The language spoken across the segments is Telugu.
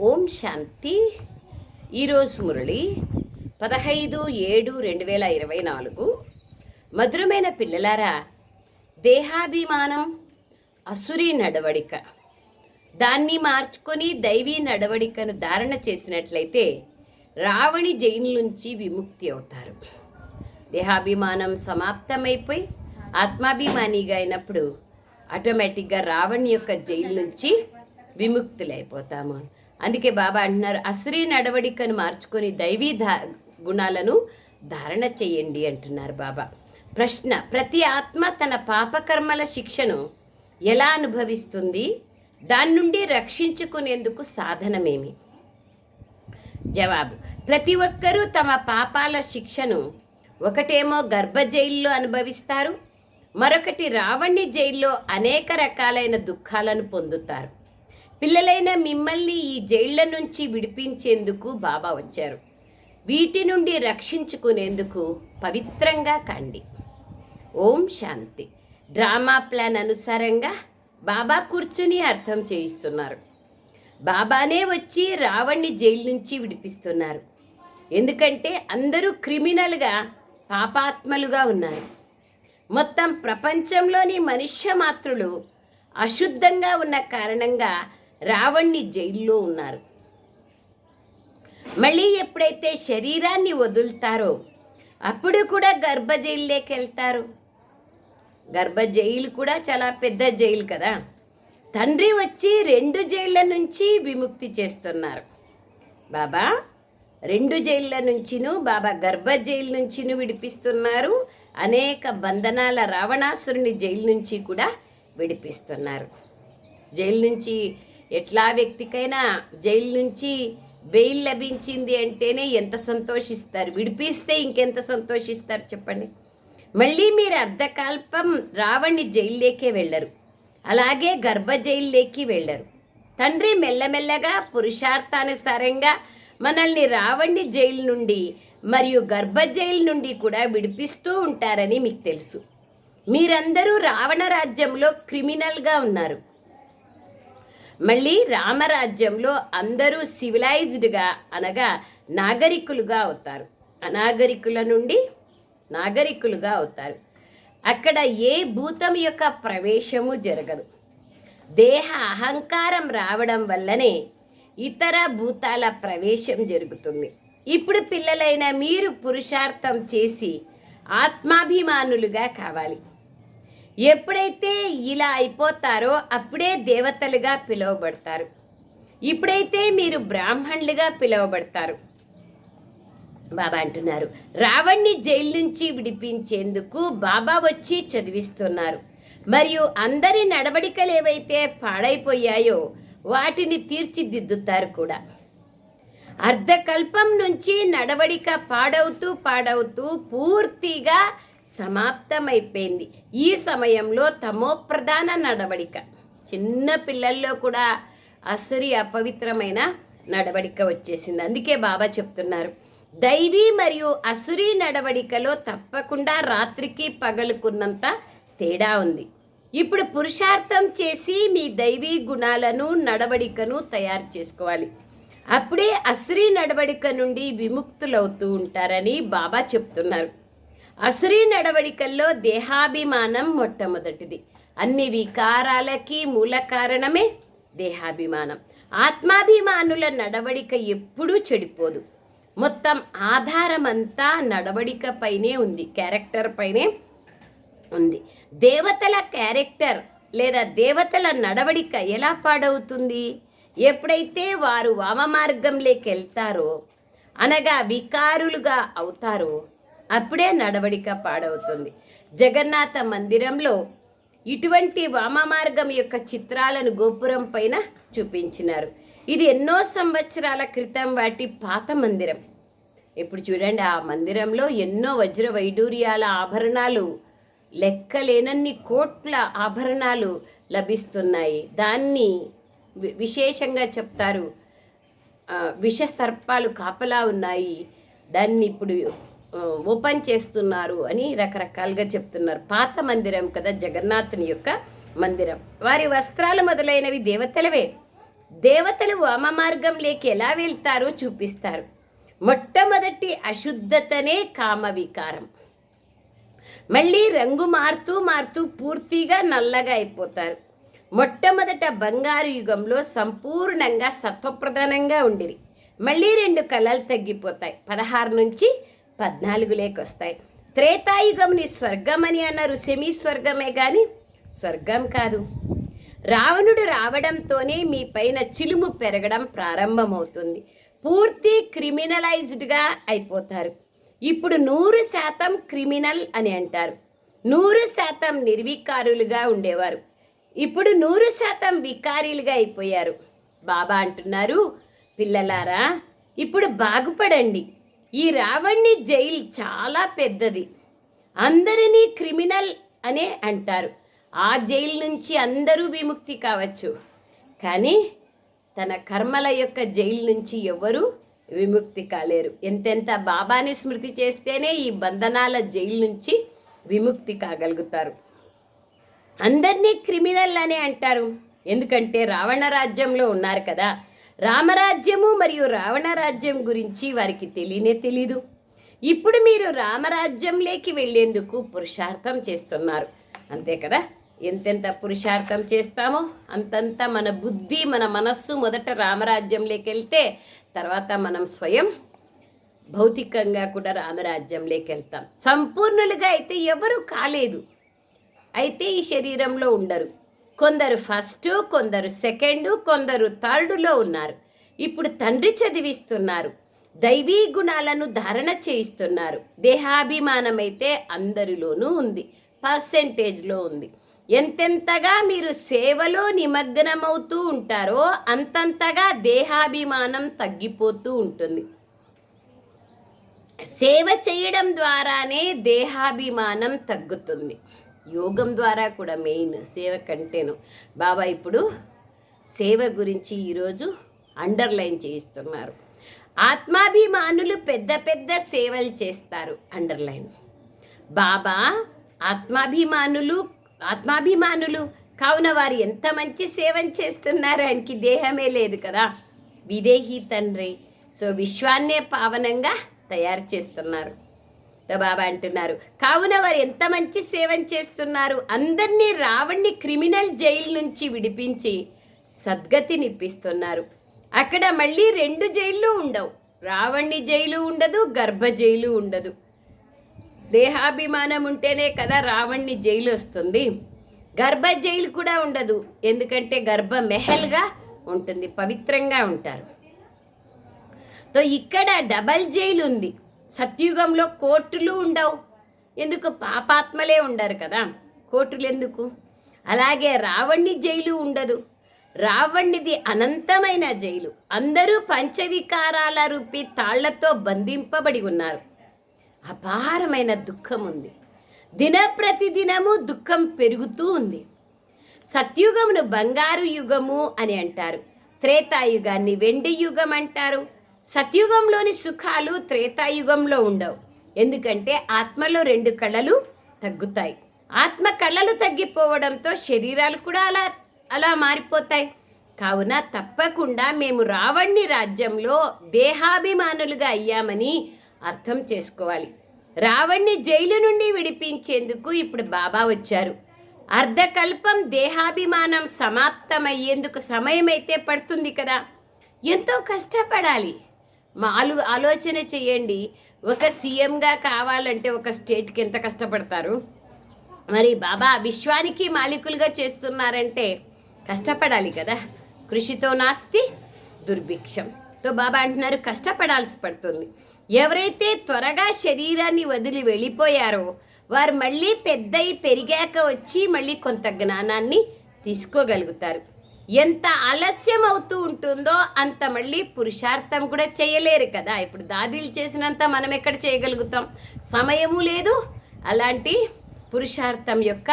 ఓం శాంతి. ఈరోజు మురళి పదహైదు ఏడు రెండు వేల ఇరవై నాలుగు. మధురమైన పిల్లలారా దేహాభిమానం అసురీ నడవడిక. దాన్ని మార్చుకొని దైవీ నడవడికను ధారణ చేసినట్లయితే రావణి జైలు నుంచి విముక్తి అవుతారు. దేహాభిమానం సమాప్తమైపోయి ఆత్మాభిమానిగా అయినప్పుడు ఆటోమేటిక్గా రావణ్ యొక్క జైలు నుంచి విముక్తులైపోతాము. అందుకే బాబా అంటున్నారు అసరీ నడవడికను మార్చుకొని దైవీ ధా గుణాలను ధారణ చేయండి అంటున్నారు బాబా. ప్రశ్న ప్రతి ఆత్మ తన పాపకర్మల శిక్షను ఎలా అనుభవిస్తుంది? దాని నుండి రక్షించుకునేందుకు సాధనమేమి? జవాబు ప్రతి ఒక్కరూ తమ పాపాల శిక్షను ఒకటేమో గర్భ జైల్లో అనుభవిస్తారు మరొకటి రావణి జైల్లో అనేక రకాలైన దుఃఖాలను పొందుతారు. పిల్లలైన మిమ్మల్ని ఈ జైళ్ళ నుంచి విడిపించేందుకు బాబా వచ్చారు. వీటి నుండి రక్షించుకునేందుకు పవిత్రంగా కండి. ఓం శాంతి. డ్రామా ప్లాన్ అనుసారంగా బాబా కూర్చుని అర్థం చేయిస్తున్నారు. బాబానే వచ్చి రావణ్ణి జైలు నుంచి విడిపిస్తున్నారు. ఎందుకంటే అందరూ క్రిమినల్గా పాపాత్మలుగా ఉన్నారు. మొత్తం ప్రపంచంలోని మనుష్య మాత్రులు అశుద్ధంగా ఉన్న కారణంగా రావణ్ణి జైల్లో ఉన్నారు. మళ్ళీ ఎప్పుడైతే శరీరాన్ని వదులుతారో అప్పుడు కూడా గర్భ జైల్లోకి వెళ్తారు. గర్భ జైలు కూడా చాలా పెద్ద జైలు కదా. తండ్రి వచ్చి రెండు జైళ్ళ నుంచి విముక్తి చేస్తున్నారు. బాబా రెండు జైళ్ళ నుంచిను బాబా గర్భ జైలు నుంచిను విడిపిస్తున్నారు. అనేక బంధనాల రావణాసురుని జైలు నుంచి కూడా విడిపిస్తున్నారు. జైలు నుంచి ఎట్లా వ్యక్తికైనా జైలు నుంచి బెయిల్ లభించింది అంటేనే ఎంత సంతోషిస్తారు? విడిపిస్తే ఇంకెంత సంతోషిస్తారు చెప్పండి. మళ్ళీ మీరు అర్ధకల్పం రావణ్ణి జైల్లోకే వెళ్ళరు. అలాగే గర్భ జైల్లోకి వెళ్ళరు. తండ్రి మెల్లమెల్లగా పురుషార్థానుసారంగా మనల్ని రావణ్ణి జైలు నుండి మరియు గర్భ జైలు నుండి కూడా విడిపిస్తూ ఉంటారని మీకు తెలుసు. మీరందరూ రావణ రాజ్యంలో క్రిమినల్గా ఉన్నారు. మళ్ళీ రామరాజ్యంలో అందరూ సివిలైజ్డ్గా అనగా నాగరికులుగా అవుతారు. అనాగరికుల నుండి నాగరికులుగా అవుతారు. అక్కడ ఏ భూతం యొక్క ప్రవేశము జరగదు. దేహ అహంకారం రావడం వల్లనే ఇతర భూతాల ప్రవేశం జరుగుతుంది. ఇప్పుడు పిల్లలైన మీరు పురుషార్థం చేసి ఆత్మాభిమానులుగా కావాలి. ఎప్పుడైతే ఇలా అయిపోతారో అప్పుడే దేవతలుగా పిలువబడతారు. ఇప్పుడైతే మీరు బ్రాహ్మణులుగా పిలువబడతారు. బాబా అంటున్నారు రావణ్ణి జైలు నుంచి విడిపించేందుకు బాబా వచ్చి చదివిస్తున్నారు. మరియు అందరి నడవడికలు ఏవైతే పాడైపోయాయో వాటిని తీర్చిదిద్దుతారు కూడా. అర్ధకల్పం నుంచి నడవడిక పాడవుతూ పాడవుతూ పూర్తిగా సమాప్తమైపోయింది. ఈ సమయంలో తమో ప్రధాన నడవడిక. చిన్న పిల్లల్లో కూడా అసరి అపవిత్రమైన నడవడిక వచ్చేసింది. అందుకే బాబా చెప్తున్నారు దైవీ మరియు అసురీ నడవడికలో తప్పకుండా రాత్రికి పగలుకున్నంత తేడా ఉంది. ఇప్పుడు పురుషార్థం చేసి మీ దైవీ గుణాలను నడవడికను తయారు చేసుకోవాలి. అప్పుడే అసురీ నడవడిక నుండి విముక్తులవుతూ ఉంటారని బాబా చెప్తున్నారు. అసురీ నడవడికల్లో దేహాభిమానం మొట్టమొదటిది. అన్ని వికారాలకి మూల కారణమే దేహాభిమానం. ఆత్మాభిమానుల నడవడిక ఎప్పుడూ చెడిపోదు. మొత్తం ఆధారమంతా నడవడికపైనే ఉంది క్యారెక్టర్ పైనే ఉంది. దేవతల క్యారెక్టర్ లేదా దేవతల నడవడిక ఎలా పాడవుతుంది? ఎప్పుడైతే వారు వామమార్గంలోకి వెళ్తారో అనగా వికారులుగా అవుతారో అప్పుడే నడవడిక పాడవుతుంది. జగన్నాథ మందిరంలో ఇటువంటి వామమార్గం యొక్క చిత్రాలను గోపురం పైన చూపించినారు. ఇది ఎన్నో సంవత్సరాల క్రితం వాటి పాత మందిరం. ఇప్పుడు చూడండి ఆ మందిరంలో ఎన్నో వజ్ర వైడూర్యాల ఆభరణాలు లెక్కలేనన్ని కోట్ల ఆభరణాలు లభిస్తున్నాయి. దాన్ని విశేషంగా చెప్తారు. విష సర్పాలు కాపలా ఉన్నాయి. దాన్ని ఇప్పుడు ఓపెన్ చేస్తున్నారు అని రకరకాలుగా చెప్తున్నారు. పాత మందిరం కదా జగన్నాథుని యొక్క మందిరం. వారి వస్త్రాలు మొదలైనవి దేవతలవే. దేవతలు వామ మార్గంలోకి ఎలా వెళ్తారో చూపిస్తారు. మొట్టమొదటి అశుద్ధతనే కామ వికారం మళ్ళీ రంగు మారుతూ మారుతూ పూర్తిగా నల్లగా అయిపోతారు. మొట్టమొదట బంగారు యుగంలో సంపూర్ణంగా సత్వప్రధానంగా ఉండిరి. మళ్ళీ రెండు కళలు తగ్గిపోతాయి. పదహారు నుంచి పద్నాలుగు లేకొస్తాయి. త్రేతాయుగంని స్వర్గం అని అన్నారు. సెమీ స్వర్గమే కానీ స్వర్గం కాదు. రావణుడు రావడంతోనే మీ పైన చిలుము పెరగడం ప్రారంభమవుతుంది. పూర్తి క్రిమినలైజ్డ్గా అయిపోతారు. ఇప్పుడు నూరు శాతం క్రిమినల్ అని అంటారు. నూరు శాతం నిర్వికారులుగా ఉండేవారు. ఇప్పుడు నూరు శాతం వికారీలుగా అయిపోయారు. బాబా అంటున్నారు పిల్లలారా ఇప్పుడు బాగుపడండి. ఈ రావణ్ణి జైలు చాలా పెద్దది. అందరినీ క్రిమినల్ అనే అంటారు. ఆ జైలు నుంచి అందరూ విముక్తి కావచ్చు. కానీ తన కర్మల యొక్క జైలు నుంచి ఎవరు విముక్తి కాలేరు. ఎంతెంత బాబాని స్మృతి చేస్తేనే ఈ బంధనాల జైలు నుంచి విముక్తి కాగలుగుతారు. అందరినీ క్రిమినల్ అనే అంటారు. ఎందుకంటే రావణ రాజ్యంలో ఉన్నారు కదా. రామరాజ్యము మరియు రావణ రాజ్యం గురించి వారికి తెలియనే తెలీదు. ఇప్పుడు మీరు రామరాజ్యంలోకి వెళ్ళేందుకు పురుషార్థం చేస్తున్నారు. అంతే కదా? ఎంతెంత పురుషార్థం చేస్తామో అంతంత మన బుద్ధి మన మనస్సు మొదట రామరాజ్యంలోకి వెళ్తే తర్వాత మనం స్వయం భౌతికంగా కూడా రామరాజ్యంలోకి వెళ్తాం. సంపూర్ణులుగా అయితే ఎవరు కాలేదు. అయితే ఈ శరీరంలో ఉండరు. కొందరు ఫస్ట్ కొందరు సెకండ్ కొందరు థర్డ్లో ఉన్నారు. ఇప్పుడు తండ్రి చదివిస్తున్నారు. దైవీ గుణాలను ధారణ చేయిస్తున్నారు. దేహాభిమానం అయితే అందరిలోనూ ఉంది. పర్సెంటేజ్లో ఉంది. ఎంతెంతగా మీరు సేవలో నిమగ్నమవుతూ ఉంటారో అంతంతగా దేహాభిమానం తగ్గిపోతూ ఉంటుంది. సేవ చేయడం ద్వారానే దేహాభిమానం తగ్గుతుంది. యోగం ద్వారా కూడా మెయిన్ సేవ కంటేను. బాబా ఇప్పుడు సేవ గురించి ఈరోజు అండర్లైన్ చేయిస్తున్నారు. ఆత్మాభిమానులు పెద్ద పెద్ద సేవలు చేస్తారు అండర్లైన్. బాబా ఆత్మాభిమానులు ఆత్మాభిమానులు కావున వారు ఎంత మంచి సేవం చేస్తున్నారు ఆయనకి దేహమే లేదు కదా. విదేహీ తండ్రి. సో విశ్వాన్నే పావనంగా తయారు చేస్తున్నారు. బాబా అంటున్నారు. కావున వారు ఎంత మంచి సేవం చేస్తున్నారు? అందరినీ రావణ్ణి క్రిమినల్ జైలు నుంచి విడిపించి సద్గతినిప్పిస్తున్నారు అక్కడ మళ్ళీ రెండు జైళ్ళు ఉండవు. రావణ్ణి జైలు ఉండదు గర్భ జైలు ఉండదు. దేహాభిమానం ఉంటేనే కదా రావణ్ణి జైలు వస్తుంది. గర్భ జైలు కూడా ఉండదు. ఎందుకంటే గర్భ మెహల్గా ఉంటుంది పవిత్రంగా ఉంటారు. తో ఇక్కడ డబల్ జైలు ఉంది. సత్యుగంలో కోర్టులు ఉండవు. ఎందుకు? పాపాత్మలే ఉండరు కదా. కోర్టులు ఎందుకు? అలాగే రావణ్ణి జైలు ఉండదు. రావణ్ణిది అనంతమైన జైలు. అందరూ పంచవికారాల రూపి తాళ్ళతో బంధింపబడి ఉన్నారు. అపారమైన దుఃఖం ఉంది. దిన ప్రతిదినము దుఃఖం పెరుగుతూ ఉంది. సత్యుగమును బంగారు యుగము అని అంటారు. త్రేతాయుగాన్ని వెండి యుగం అంటారు. సత్యుగంలోని సుఖాలు త్రేతాయుగంలో ఉండవు. ఎందుకంటే ఆత్మలో రెండు కళలు తగ్గుతాయి. ఆత్మ కళలు తగ్గిపోవడంతో శరీరాలు కూడా అలా అలా మారిపోతాయి. కావున తప్పకుండా మేము రావణ్ణి రాజ్యంలో దేహాభిమానులుగా అయ్యామని అర్థం చేసుకోవాలి. రావణ్ణి జైలు నుండి విడిపించేందుకు ఇప్పుడు బాబా వచ్చారు. అర్ధకల్పం దేహాభిమానం సమాప్తమయ్యేందుకు సమయమైతే పడుతుంది కదా. ఎంతో కష్టపడాలి. మాలు ఆలోచన చేయండి ఒక సీఎంగా కావాలంటే ఒక స్టేట్కి ఎంత కష్టపడతారు? మరి బాబా విశ్వానికి మాలికులుగా చేస్తున్నారంటే కష్టపడాలి కదా. కృషితో నాస్తి దుర్భిక్షం. తో బాబా అంటున్నారు కష్టపడాల్సి పడుతుంది. ఎవరైతే త్వరగా శరీరాన్ని వదిలి వెళ్ళిపోయారో వారు మళ్ళీ పెద్దయి పెరిగాక వచ్చి మళ్ళీ కొంత జ్ఞానాన్ని తీసుకోగలుగుతారు. ఎంత ఆలస్యం అవుతూ ఉంటుందో అంత మళ్ళీ పురుషార్థం కూడా చేయలేరు కదా. ఇప్పుడు దాదీలు చేసినంత మనం ఎక్కడ చేయగలుగుతాం? సమయము లేదు అలాంటి పురుషార్థం యొక్క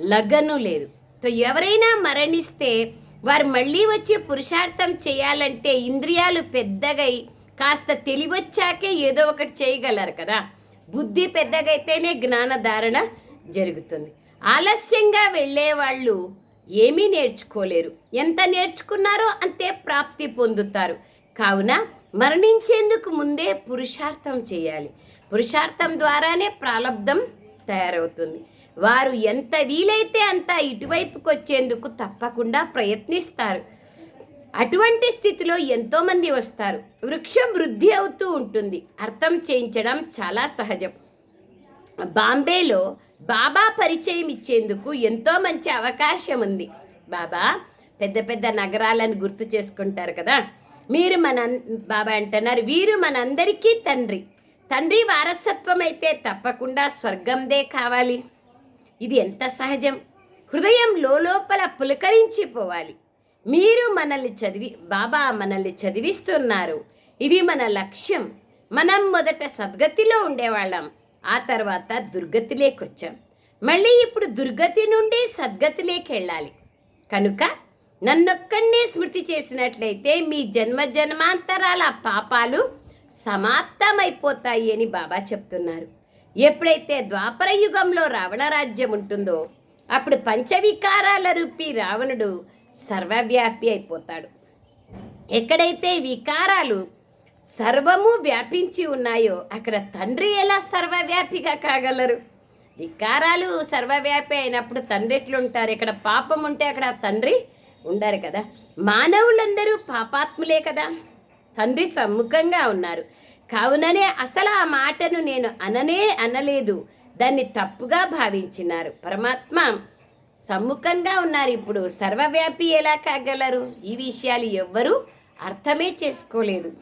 లగను లేదు. సో ఎవరైనా మరణిస్తే వారు మళ్ళీ వచ్చి పురుషార్థం చేయాలంటే ఇంద్రియాలు పెద్దగై కాస్త తెలివచ్చాకే ఏదో ఒకటి చేయగలరు కదా. బుద్ధి పెద్దగైతేనే జ్ఞానధారణ జరుగుతుంది. ఆలస్యంగా వెళ్ళే వాళ్ళు ఏమీ నేర్చుకోలేరు. ఎంత నేర్చుకున్నారో అంతే ప్రాప్తి పొందుతారు. కావున మరణించేందుకు ముందే పురుషార్థం చేయాలి. పురుషార్థం ద్వారానే ప్రాలబ్ధం తయారవుతుంది. వారు ఎంత వీలైతే అంత ఇటువైపుకి వచ్చేందుకు తప్పకుండా ప్రయత్నిస్తారు. అటువంటి స్థితిలో ఎంతోమంది వస్తారు. వృక్షం వృద్ధి అవుతూ ఉంటుంది. అర్థం చేయించడం చాలా సహజం. బాంబేలో బాబా పరిచయం ఇచ్చేందుకు ఎంతో మంచి అవకాశం ఉంది. బాబా పెద్ద పెద్ద నగరాలను గుర్తు చేసుకుంటారు కదా. మీరు మన బాబా అంటున్నారు వీరు మనందరికీ తండ్రి. తండ్రి వారసత్వం అయితే తప్పకుండా స్వర్గందే కావాలి. ఇది ఎంత సహజం? హృదయం లోపల పులకరించిపోవాలి. మీరు మనల్ని చదివి బాబా మనల్ని చదివిస్తున్నారు. ఇది మన లక్ష్యం. మనం మొదట సద్గతిలో ఉండేవాళ్ళం. ఆ తర్వాత దుర్గతిలోకి వచ్చాం మళ్ళీ ఇప్పుడు దుర్గతి నుండి సద్గతిలోకి వెళ్ళాలి కనుక నన్నొక్కడినే స్మృతి చేసినట్లయితే మీ జన్మ జన్మాంతరాల పాపాలు సమాప్తమైపోతాయి అని బాబా చెప్తున్నారు. ఎప్పుడైతే ద్వాపర యుగంలో రావణ రాజ్యం ఉంటుందో అప్పుడు పంచవికారాల రూపి రావణుడు సర్వవ్యాపి అయిపోతాడు. ఎక్కడైతే వికారాలు సర్వము వ్యాపించి ఉన్నాయో అక్కడ తండ్రి ఎలా సర్వవ్యాపిగా కాగలరు? వికారాలు సర్వవ్యాపి అయినప్పుడు తండ్రి ఎట్లుంటారు ఇక్కడ పాపం ఉంటే అక్కడ తండ్రి ఉండరు కదా. మానవులందరూ పాపాత్ములే కదా. తండ్రి సమ్ముఖంగా ఉన్నారు. కావుననే అసలు ఆ మాటను నేను అననే అనలేదు. దాన్ని తప్పుగా భావించినారు. పరమాత్మ సమ్ముఖంగా ఉన్నారు ఇప్పుడు. సర్వవ్యాపి ఎలా కాగలరు? ఈ విషయాలు ఎవ్వరూ అర్థమే చేసుకోలేదు.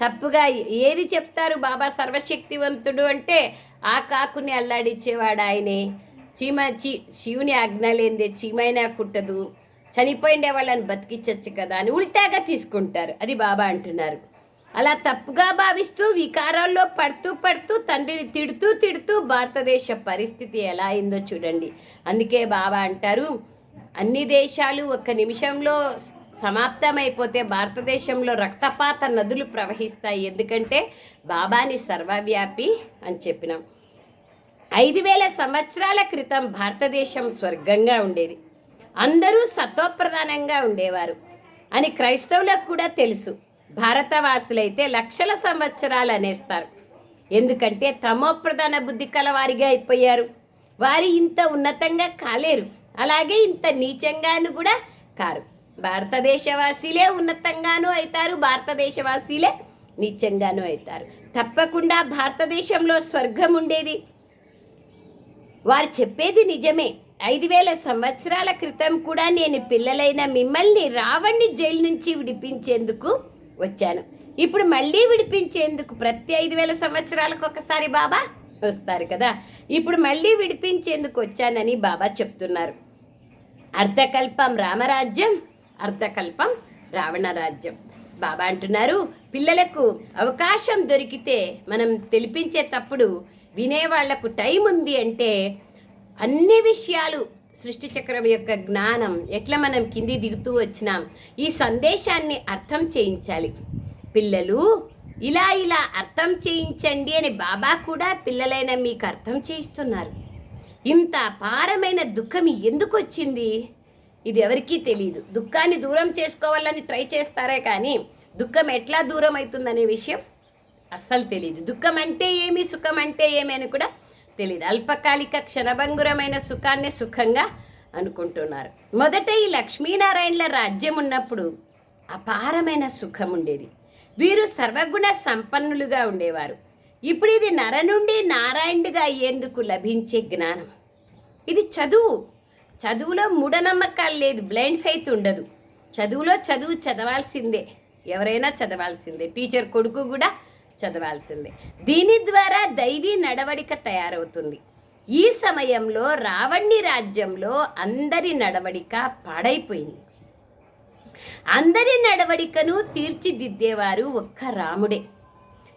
తప్పుగా ఏది చెప్తారు బాబా సర్వశక్తివంతుడు అంటే ఆ కాకుని అల్లాడిచ్చేవాడు ఆయనే. చీమ చీ శివుని ఆజ్ఞ లేనిదే చీమైనా కుట్టదు. చనిపోయిండే వాళ్ళని బతికించచ్చు కదా అని ఉల్టాగా తీసుకుంటారు. అది బాబా అంటున్నారు. అలా తప్పుగా భావిస్తూ వికారాల్లో పడుతూ పడుతూ తండ్రిని తిడుతూ తిడుతూ భారతదేశ పరిస్థితి ఎలా అయిందో చూడండి. అందుకే బాబా అంటారు అన్ని దేశాలు ఒక్క నిమిషంలో సమాప్తమైపోతే భారతదేశంలో రక్తపాత నదులు ప్రవహిస్తాయి. ఎందుకంటే బాబాని సర్వవ్యాపి అని చెప్పినాం. ఐదు వేల సంవత్సరాల క్రితం భారతదేశం స్వర్గంగా ఉండేది. అందరూ సత్వప్రధానంగా ఉండేవారు అని క్రైస్తవులకు కూడా తెలుసు. భారతవాసులైతే లక్షల సంవత్సరాలు అనేస్తారు. ఎందుకంటే తమోప్రధాన బుద్ధి కలవారిగా అయిపోయారు. వారి ఇంత ఉన్నతంగా కాలేరు. అలాగే ఇంత నీచంగాను కూడా కారు. భారతదేశవాసీలే ఉన్నతంగానూ అవుతారు భారతదేశవాసీలే నీచంగానూ అవుతారు. తప్పకుండా భారతదేశంలో స్వర్గం ఉండేది. వారు చెప్పేది నిజమే. ఐదు వేల సంవత్సరాల క్రితం కూడా నేను పిల్లలైన మిమ్మల్ని రావణ్ణి జైలు నుంచి విడిపించేందుకు వచ్చాను. ఇప్పుడు మళ్ళీ విడిపించేందుకు ప్రతి ఐదు వేల సంవత్సరాలకు ఒకసారి బాబా వస్తారు కదా. ఇప్పుడు మళ్ళీ విడిపించేందుకు వచ్చానని బాబా చెప్తున్నారు. అర్ధకల్పం రామరాజ్యం అర్ధకల్పం రావణ రాజ్యం. బాబా అంటున్నారు పిల్లలకు అవకాశం దొరికితే మనం తెలిపించేటప్పుడు వినేవాళ్ళకు టైం ఉంది అంటే అన్ని విషయాలు సృష్టి చక్రం యొక్క జ్ఞానం ఎట్లా మనం కింది దిగుతూ వచ్చినాం ఈ సందేశాన్ని అర్థం చేయించాలి. పిల్లలు ఇలా ఇలా అర్థం చేయించండి అని బాబా కూడా పిల్లలైన మీకు అర్థం చేయిస్తున్నారు. ఇంత అపారమైన దుఃఖం ఎందుకు వచ్చింది? ఇది ఎవరికీ తెలియదు దుఃఖాన్ని దూరం చేసుకోవాలని ట్రై చేస్తారే కానీ దుఃఖం ఎట్లా దూరం అవుతుందనే విషయం అస్సలు తెలియదు దుఃఖం అంటే ఏమి సుఖం అంటే ఏమి అని కూడా తెలియదు అల్పకాలిక క్షణభంగురమైన సుఖాన్ని సుఖంగా అనుకుంటున్నారు. మొదట ఈ లక్ష్మీనారాయణల రాజ్యం ఉన్నప్పుడు అపారమైన సుఖం ఉండేది. వీరు సర్వగుణ సంపన్నులుగా ఉండేవారు. ఇప్పుడు ఇది నర నుండి నారాయణుడిగా అయ్యేందుకు లభించే జ్ఞానం. ఇది చదువు. చదువులో మూఢనమ్మకాలు లేదు బ్లైండ్ ఫెయిత్ ఉండదు. చదువులో చదువు చదవాల్సిందే. ఎవరైనా చదవాల్సిందే. టీచర్ కొడుకు కూడా చదవాల్సిందే. దీని ద్వారా దైవీ నడవడిక తయారవుతుంది. ఈ సమయంలో రావణ్ణి రాజ్యంలో అందరి నడవడిక పాడైపోయింది. అందరి నడవడికను తీర్చిదిద్దేవారు ఒక్క రాముడే.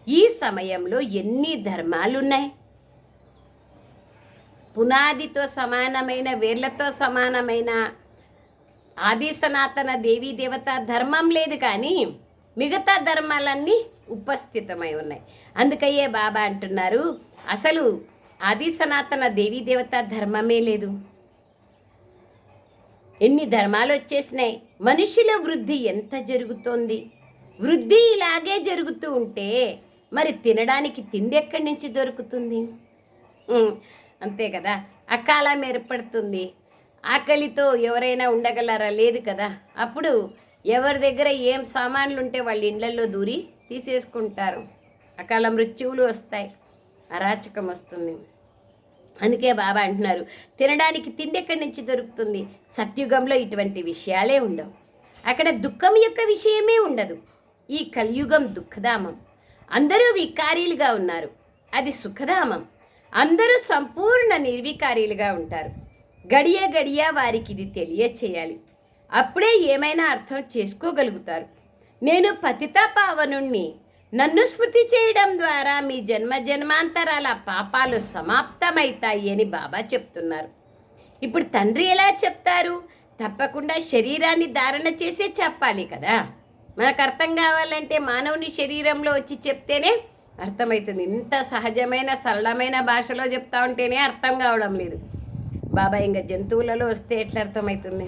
ఈ సమయంలో ఎన్ని ధర్మాలున్నాయి? పునాదితో సమానమైన వేర్లతో సమానమైన ఆది సనాతన దేవీ దేవత ధర్మం లేదు కానీ మిగతా ధర్మాలన్నీ ఉపస్థితమై ఉన్నాయి. అందుకయ్యే బాబా అంటున్నారు అసలు ఆది సనాతన దేవీ దేవత ధర్మమే లేదు. ఎన్ని ధర్మాలు వచ్చేసినాయి. మనుషుల వృద్ధి ఎంత జరుగుతోంది. వృద్ధి ఇలాగే జరుగుతూ ఉంటే మరి తినడానికి తిండి ఎక్కడి నుంచి దొరుకుతుంది? అంతే కదా? అకాలం ఏర్పడుతుంది ఆకలితో ఎవరైనా ఉండగలరా? లేదు కదా? అప్పుడు ఎవరి దగ్గర ఏం సామాన్లు ఉంటే వాళ్ళ ఇళ్ళలో దూరి తీసేసుకుంటారు. అకాల మృత్యువులు వస్తాయి. అరాచకం వస్తుంది. అందుకే బాబా అంటున్నారు తినడానికి తిండి ఎక్కడి నుంచి దొరుకుతుంది? సత్యుగంలో ఇటువంటి విషయాలే ఉండవు. అక్కడ దుఃఖం యొక్క విషయమే ఉండదు. ఈ కలియుగం దుఃఖధామం. అందరూ వికారీలుగా ఉన్నారు. అది సుఖధామం. అందరూ సంపూర్ణ నిర్వికారీలుగా ఉంటారు. గడియ గడియ వారికి ఇది తెలియచేయాలి. అప్పుడే ఏమైనా అర్థం చేసుకోగలుగుతారు. నేను పతితపావనుణ్ణి నన్ను స్మృతి చేయడం ద్వారా మీ జన్మ జన్మాంతరాల పాపాలు సమాప్తమవుతాయి అని బాబా చెప్తున్నారు. ఇప్పుడు తండ్రి ఎలా చెప్తారు? తప్పకుండా శరీరాన్ని ధారణ చేసే చెప్పాలి కదా. మనకు అర్థం కావాలంటే మానవుని శరీరంలో వచ్చి చెప్తేనే అర్థమవుతుంది ఇంత సహజమైన సరళమైన భాషలో చెప్తా ఉంటేనే అర్థం కావడం లేదు. బాబా ఇంకా జంతువులలో వస్తే ఎట్లా అర్థమవుతుంది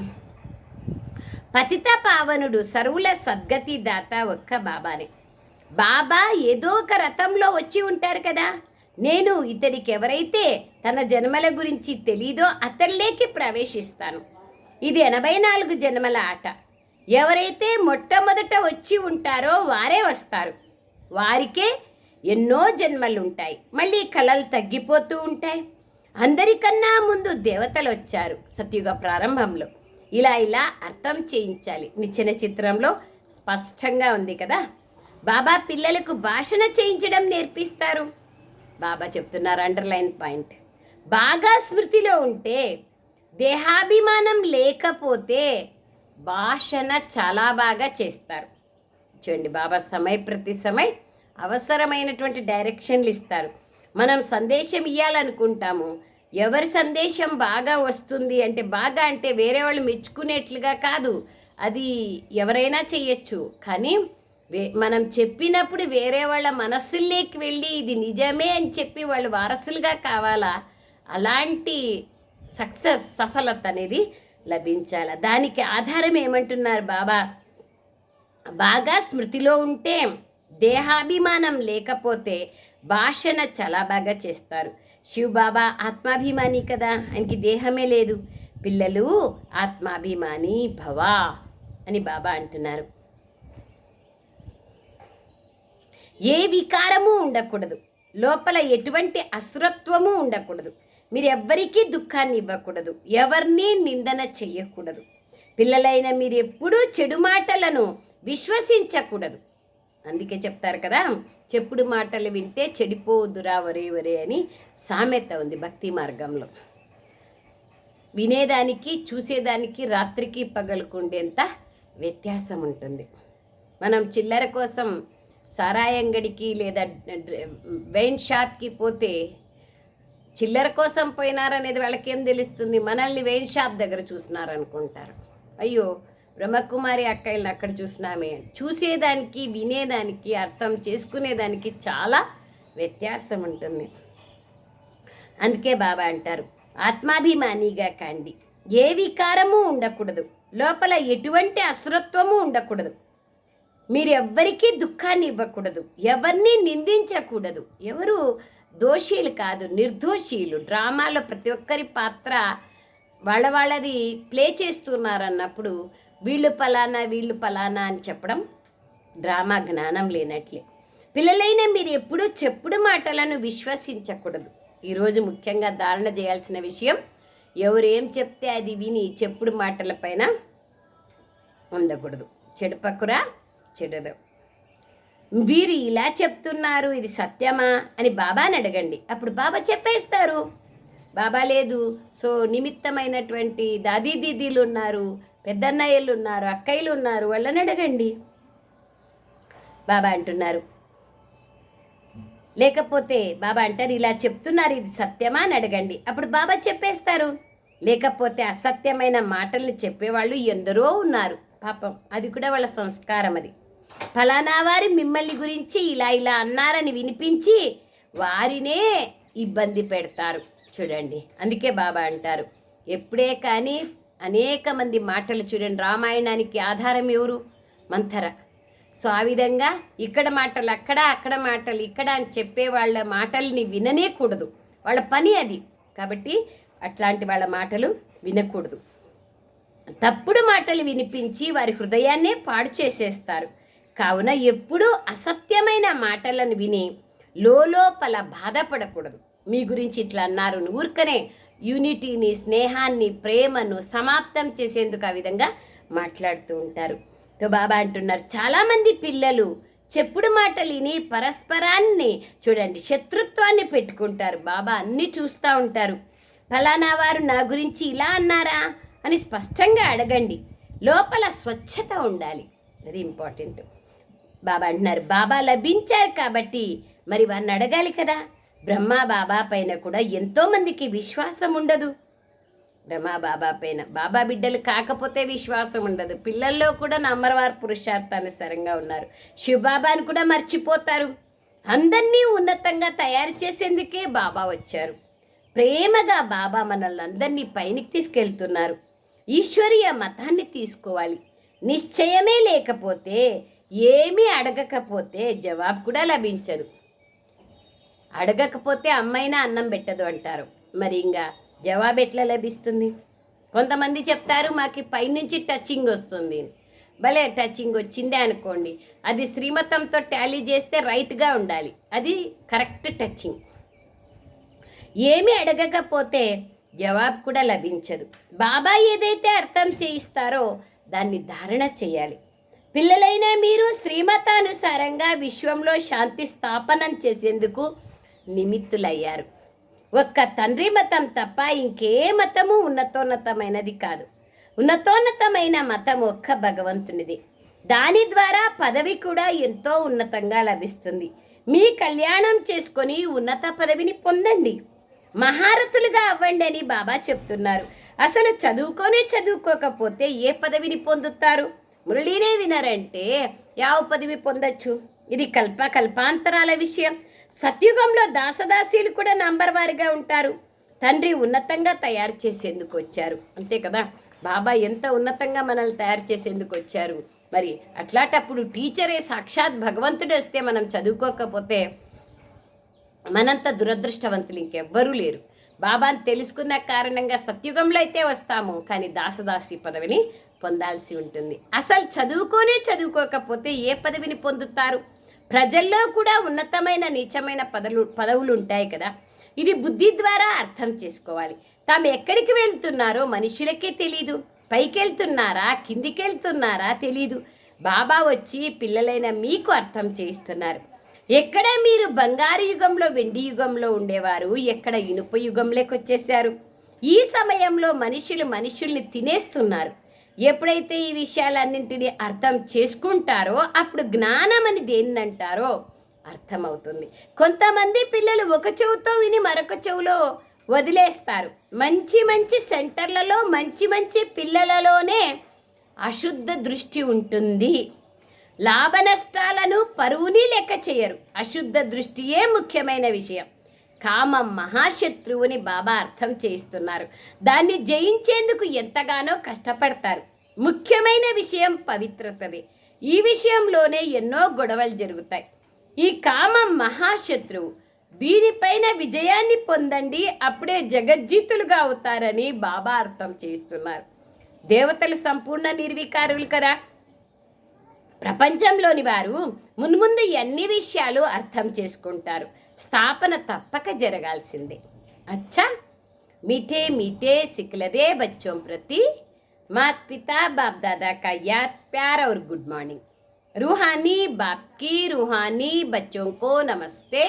పతిత పావనుడు సరువుల సద్గతి దాత ఒక్క బాబానే. బాబా ఏదో ఒక రథంలో వచ్చి ఉంటారు కదా. నేను ఇతడికి ఎవరైతే తన జన్మల గురించి తెలీదో అతడిలోకి ప్రవేశిస్తాను. ఇది ఎనభై నాలుగు జన్మల ఆట. ఎవరైతే మొట్టమొదట వచ్చి ఉంటారో వారే వస్తారు. వారికే ఎన్నో జన్మలు ఉంటాయి మళ్ళీ కళలు తగ్గిపోతూ ఉంటాయి. అందరికన్నా ముందు దేవతలు వచ్చారు సత్యుగ ప్రారంభంలో. ఇలా ఇలా అర్థం చేయించాలి. నిచ్చెన చిత్రంలో స్పష్టంగా ఉంది కదా. బాబా పిల్లలకు భాషణ చేయించడం నేర్పిస్తారు. బాబా చెప్తున్నారు అండర్లైన్ పాయింట్ బాగా స్మృతిలో ఉంటే దేహాభిమానం లేకపోతే భాషణ చాలా బాగా చేస్తారు. చూడండి బాబా సమయ ప్రతి సమయ అవసరమైనటువంటి డైరెక్షన్లు ఇస్తారు. మనం సందేశం ఇవ్వాలనుకుంటాము ఎవరి సందేశం బాగా వస్తుంది అంటే బాగా అంటే వేరే వాళ్ళు మెచ్చుకునేట్లుగా కాదు. అది ఎవరైనా చేయొచ్చు. కానీ వే మనం చెప్పినప్పుడు వేరే వాళ్ళ మనస్సుల్లోకి వెళ్ళి ఇది నిజమే అని చెప్పి వాళ్ళు వారసులుగా కావాలా? అలాంటి సక్సెస్ సఫలత అనేది లభించాలా? దానికి ఆధారం ఏమంటున్నారు బాబా? బాగా స్మృతిలో ఉంటే దేహాభిమానం లేకపోతే భాషణ చాలా బాగా చేస్తారు. శివబాబా ఆత్మాభిమాని కదా ఆయనకి దేహమే లేదు. పిల్లలు ఆత్మాభిమాని భవా అని బాబా అంటున్నారు. ఏ వికారము ఉండకూడదు. లోపల ఎటువంటి అసురత్వము ఉండకూడదు. మీరు ఎవ్వరికీ దుఃఖాన్ని ఇవ్వకూడదు. ఎవరిని నిందన చెయ్యకూడదు. పిల్లలైన మీరు ఎప్పుడూ చెడు మాటలను విశ్వసించకూడదు. అందుకే చెప్తారు కదా చెప్పుడు మాటలు వింటే చెడిపోవద్దురా వరే వరే అని సామెత ఉంది భక్తి మార్గంలో. వినేదానికి చూసేదానికి రాత్రికి పగలుకుండేంత వ్యత్యాసం ఉంటుంది. మనం చిల్లర కోసం సారాయంగడికి లేదా వైన్ షాప్కి పోతే చిల్లర కోసం పోయినారనేది వాళ్ళకేం తెలుస్తుంది? మనల్ని వైన్ షాప్ దగ్గర చూసినారనుకుంటారు. అయ్యో బ్రహ్మకుమారి అక్కయ్యని అక్కడ చూసినామే చూసేదానికి వినేదానికి అర్థం చేసుకునేదానికి చాలా వ్యత్యాసం ఉంటుంది. అందుకే బాబా అంటారు ఆత్మాభిమానిగా కండి. ఏ వికారము ఉండకూడదు. లోపల ఎటువంటి అసురత్వము ఉండకూడదు. మీరు ఎవ్వరికీ దుఃఖాన్ని ఇవ్వకూడదు. ఎవరిని నిందించకూడదు. ఎవరు దోషీలు కాదు నిర్దోషీలు. డ్రామాలో ప్రతి ఒక్కరి పాత్ర వాళ్ళ వాళ్ళది ప్లే చేస్తున్నారన్నప్పుడు వీళ్ళు పలానా వీళ్ళు పలానా అని చెప్పడం డ్రామా జ్ఞానం లేనట్లే. పిల్లలైన మీరు ఎప్పుడూ చెప్పుడు మాటలను విశ్వసించకూడదు. ఈరోజు ముఖ్యంగా ధారణ చేయాల్సిన విషయం ఎవరేం చెప్తే అది విని చెప్పుడు మాటలపైన ఉండకూడదు. చెడు పక్కురా చెడదు. వీరు ఇలా చెప్తున్నారు ఇది సత్యమా అని బాబాని అడగండి. అప్పుడు బాబా చెప్పేస్తారు. బాబా లేదు సో నిమిత్తమైనటువంటి దాదీ దీదీలు ఉన్నారు. పెద్దన్నయ్యలు ఉన్నారు అక్కయ్యలు ఉన్నారు వాళ్ళని అడగండి. బాబా అంటున్నారు. లేకపోతే బాబా అంటారు ఇలా చెప్తున్నారు ఇది సత్యమా అని అడగండి. అప్పుడు బాబా చెప్పేస్తారు. లేకపోతే అసత్యమైన మాటల్ని చెప్పేవాళ్ళు ఎందరో ఉన్నారు. పాపం అది కూడా వాళ్ళ సంస్కారం అది. ఫలానా వారి మిమ్మల్ని గురించి ఇలా ఇలా అన్నారని వినిపించి వారినే ఇబ్బంది పెడతారు. చూడండి అందుకే బాబా అంటారు. ఎప్పుడే కానీ అనేక మంది మాటలు చూడండి రామాయణానికి ఆధారం ఎవరు? మంథర. సో ఆ విధంగా ఇక్కడ మాటలు అక్కడ అక్కడ మాటలు ఇక్కడ అని చెప్పే వాళ్ళ మాటల్ని విననేకూడదు వాళ్ళ పని అది. కాబట్టి అట్లాంటి వాళ్ళ మాటలు వినకూడదు. తప్పుడు మాటలు వినిపించి వారి హృదయాన్నే పాడు చేసేస్తారు. కావున ఎప్పుడూ అసత్యమైన మాటలను విని లోపల బాధపడకూడదు. మీ గురించి ఇట్లా అన్నారు ఊరికనే యూనిటీని స్నేహాన్ని ప్రేమను సమాప్తం చేసేందుకు ఆ విధంగా మాట్లాడుతూ ఉంటారు. తో బాబా అంటున్నారు చాలామంది పిల్లలు చెప్పుడు మాటలిని పరస్పరాన్ని చూడండి శత్రుత్వాన్ని పెట్టుకుంటారు. బాబా అన్నీ చూస్తూ ఉంటారు. ఫలానా వారు నా గురించి ఇలా అన్నారా అని స్పష్టంగా అడగండి. లోపల స్వచ్ఛత ఉండాలి. అది ఇంపార్టెంట్. బాబా అంటున్నారు బాబా లభించారు కాబట్టి మరి వారిని అడగాలి కదా. బ్రహ్మాబాబా పైన కూడా ఎంతోమందికి విశ్వాసం ఉండదు. బ్రహ్మాబాబా పైన బాబా బిడ్డలు కాకపోతే విశ్వాసం ఉండదు. పిల్లల్లో కూడా నమ్మరవారు పురుషార్థానుసారంగా ఉన్నారు. శివబాబాను కూడా మర్చిపోతారు. అందరినీ ఉన్నతంగా తయారు చేసేందుకే బాబా వచ్చారు. ప్రేమగా బాబా మనల్ని అందరినీ పైకి తీసుకెళ్తున్నారు. ఈశ్వరీయ మతాన్ని తీసుకోవాలి. నిశ్చయమే లేకపోతే ఏమీ అడగకపోతే జవాబు కూడా లభించదు. అడగకపోతే అమ్మైనా అన్నం పెట్టదు అంటారు. మరి ఇంకా జవాబు ఎట్లా లభిస్తుంది? కొంతమంది చెప్తారు మాకు పైనుంచి టచింగ్ వస్తుంది. భలే టచింగ్ వచ్చిందే అనుకోండి. అది శ్రీమతంతో టాలీ చేస్తే రైట్గా ఉండాలి. అది కరెక్ట్ టచింగ్ ఏమీ అడగకపోతే జవాబు కూడా లభించదు. బాబా ఏదైతే అర్థం చేయిస్తారో దాన్ని ధారణ చేయాలి. పిల్లలైన మీరు శ్రీమతానుసారంగా విశ్వంలో శాంతి స్థాపనం చేసేందుకు నిమిత్తులయ్యారు. ఒక్క తండ్రి మతం తప్ప ఇంకే మతము ఉన్నతోన్నతమైనది కాదు. ఉన్నతోన్నతమైన మతం ఒక్క భగవంతునిది. దాని ద్వారా పదవి కూడా ఎంతో ఉన్నతంగా లభిస్తుంది. మీ కళ్యాణం చేసుకొని ఉన్నత పదవిని పొందండి. మహారథులుగా అవ్వండి అని బాబా చెప్తున్నారు. అసలు చదువుకొనే చదువుకోకపోతే ఏ పదవిని పొందుతారు? మురళీనే వినరంటే యావ పదవి పొందొచ్చు. ఇది కల్ప కల్పాంతరాల విషయం. సత్యుగంలో దాసదాసీలు కూడా నంబర్ వారిగా ఉంటారు. తండ్రి ఉన్నతంగా తయారు చేసేందుకు వచ్చారు. అంతే కదా? బాబా ఎంత ఉన్నతంగా మనల్ని తయారు చేసేందుకు వచ్చారు? మరి అట్లాంటప్పుడు టీచరే సాక్షాత్ భగవంతుడు వస్తే మనం చదువుకోకపోతే మనంత దురదృష్టవంతులు ఇంకెవ్వరూ లేరు. బాబాని తెలుసుకున్న కారణంగా సత్యుగంలో అయితే వస్తాము కానీ దాసదాసి పదవిని పొందాల్సి ఉంటుంది. అసలు చదువుకోనే చదువుకోకపోతే ఏ పదవిని పొందుతారు? ప్రజల్లో కూడా ఉన్నతమైన నీచమైన పదలు పదవులు ఉంటాయి కదా. ఇది బుద్ధి ద్వారా అర్థం చేసుకోవాలి. తాము ఎక్కడికి వెళ్తున్నారో మనుషులకే తెలీదు. పైకి వెళ్తున్నారా కిందికి వెళ్తున్నారా తెలీదు. బాబా వచ్చి పిల్లలైన మీకు అర్థం చేయిస్తున్నారు. ఎక్కడ మీరు బంగారు యుగంలో వెండి యుగంలో ఉండేవారు? ఎక్కడ ఇనుప యుగంలోకి వచ్చేసారు ఈ సమయంలో మనుషులు మనుషుల్ని తినేస్తున్నారు. ఎప్పుడైతే ఈ విషయాలన్నింటినీ అర్థం చేసుకుంటారో అప్పుడు జ్ఞానం అని దేన్నంటారో అర్థమవుతుంది. కొంతమంది పిల్లలు ఒక చెవుతో విని మరొక చెవులో వదిలేస్తారు. మంచి మంచి సెంటర్లలో మంచి మంచి పిల్లలలోనే అశుద్ధ దృష్టి ఉంటుంది. లాభ నష్టాలను పరువుని లెక్క చేయరు. అశుద్ధ దృష్టియే ముఖ్యమైన విషయం. కామ మహాశత్రువుని బాబా అర్థం చేయిస్తున్నారు. దాన్ని జయించేందుకు ఎంతగానో కష్టపడతారు. ముఖ్యమైన విషయం పవిత్రతది. ఈ విషయంలోనే ఎన్నో గొడవలు జరుగుతాయి. ఈ కామం మహాశత్రువు దీనిపైన విజయాన్ని పొందండి అప్పుడే జగజ్జీతులుగా అవుతారని బాబా అర్థం చేస్తున్నారు దేవతలు సంపూర్ణ నిర్వికారులు కదా. ప్రపంచంలోని వారు మున్ముందు ఎన్ని విషయాలు అర్థం చేసుకుంటారు. స్థాపన తప్పక జరగాల్సిందే అచ్చా మీఠే మీఠే సిక్లదే బచ్చోం ప్రతి मात पिता बाप दादा का याद प्यार और गुड मॉर्निंग रूहानी बाप की रूहानी बच्चों को नमस्ते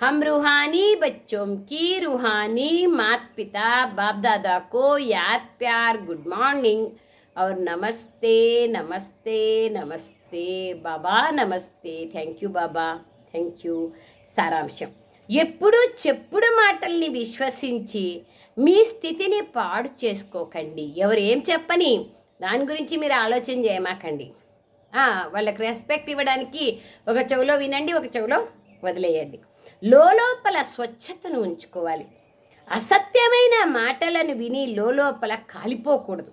हम रूहानी बच्चों की रूहानी मात पिता बाप दादा को याद प्यार गुड मॉर्निंग और नमस्ते नमस्ते नमस्ते बाबा नमस्ते థ్యాంక్ యూ బాబా థ్యాంక్ యూ సారాంశం. ఎప్పుడు చెప్పుడు మాటల్ని విశ్వసించి మీ స్థితిని పాడు చేసుకోకండి. ఎవరు ఏం చెప్పని దాని గురించి మీరు ఆలోచన చేయమాకండి. వాళ్ళకి రెస్పెక్ట్ ఇవ్వడానికి ఒక చెవులో వినండి ఒక చెవులో వదిలేయండి. లోపల స్వచ్ఛతను ఉంచుకోవాలి. అసత్యమైన మాటలను విని లోపల కాలిపోకూడదు.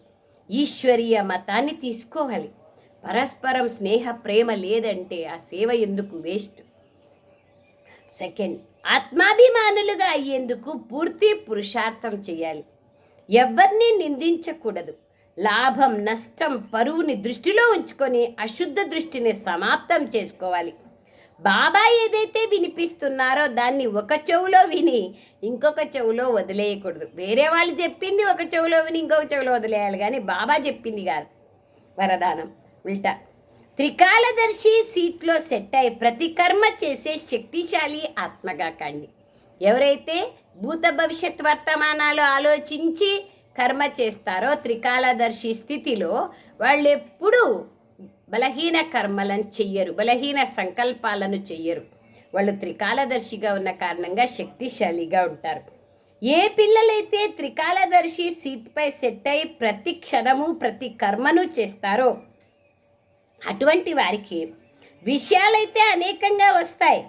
ఈశ్వరీయ మతాన్ని తీసుకోవాలి. పరస్పరం స్నేహ ప్రేమ లేదంటే ఆ సేవ ఎందుకు వేస్ట్? సెకండ్ ఆత్మాభిమానులుగా అయ్యేందుకు పూర్తి పురుషార్థం చేయాలి. ఎవరిని నిందించకూడదు. లాభం నష్టం పరువుని దృష్టిలో ఉంచుకొని అశుద్ధ దృష్టిని సమాప్తం చేసుకోవాలి. బాబా ఏదైతే వినిపిస్తున్నారో దాన్ని ఒక చెవులో విని ఇంకొక చెవులో వదిలేయకూడదు. వేరే వాళ్ళు చెప్పింది ఒక చెవులో విని ఇంకొక చెవులో వదిలేయాలి కానీ బాబా చెప్పింది కాదు. వరదానం. ఉల్టా త్రికాలదర్శి సీట్లో సెట్ అయి ప్రతి కర్మ చేసే శక్తిశాలి ఆత్మగా కండి ఎవరైతే భూత భవిష్యత్ వర్తమానాలు ఆలోచించి కర్మ చేస్తారో త్రికాలదర్శి స్థితిలో వాళ్ళు ఎప్పుడూ బలహీన కర్మలను చెయ్యరు బలహీన సంకల్పాలను చెయ్యరు. వాళ్ళు త్రికాలదర్శిగా ఉన్న కారణంగా శక్తిశాలిగా ఉంటారు. ఏ పిల్లలైతే త్రికాలదర్శి సీట్పై సెట్ అయి ప్రతి క్షణము ప్రతి కర్మను చేస్తారో అటువంటి వారికి విషయాలైతే అనేకంగా వస్తాయి.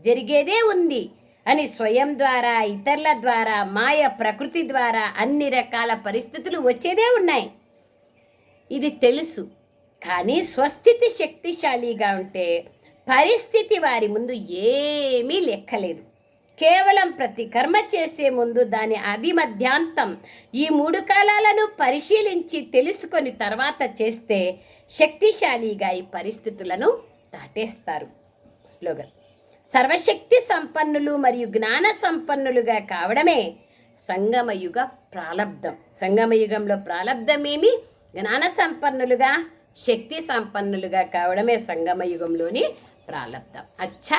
జరిగేదే ఉంది అని స్వయం ద్వారా ఇతరుల ద్వారా మాయ ప్రకృతి ద్వారా అన్ని రకాల పరిస్థితులు వచ్చేదే ఉన్నాయి. ఇది తెలుసు. కానీ స్వస్థితి శక్తిశాలిగా ఉంటే పరిస్థితి వారి ముందు ఏమీ లెక్కలేదు. కేవలం ప్రతి కర్మ చేసే ముందు దాని అది మధ్యాంతం ఈ మూడు కాలాలను పరిశీలించి తెలుసుకొని తర్వాత చేస్తే శక్తిశాలిగా ఈ పరిస్థితులను దాటేస్తారు. స్లోగన్ సర్వశక్తి సంపన్నులు మరియు జ్ఞాన సంపన్నులుగా కావడమే సంగమయుగ ప్రాలబ్ధం. సంగమయుగంలో ప్రాలబ్ధమేమి? జ్ఞాన సంపన్నులుగా శక్తి సంపన్నులుగా కావడమే సంగమయుగంలోని ప్రాలబ్ధం. అచ్చా!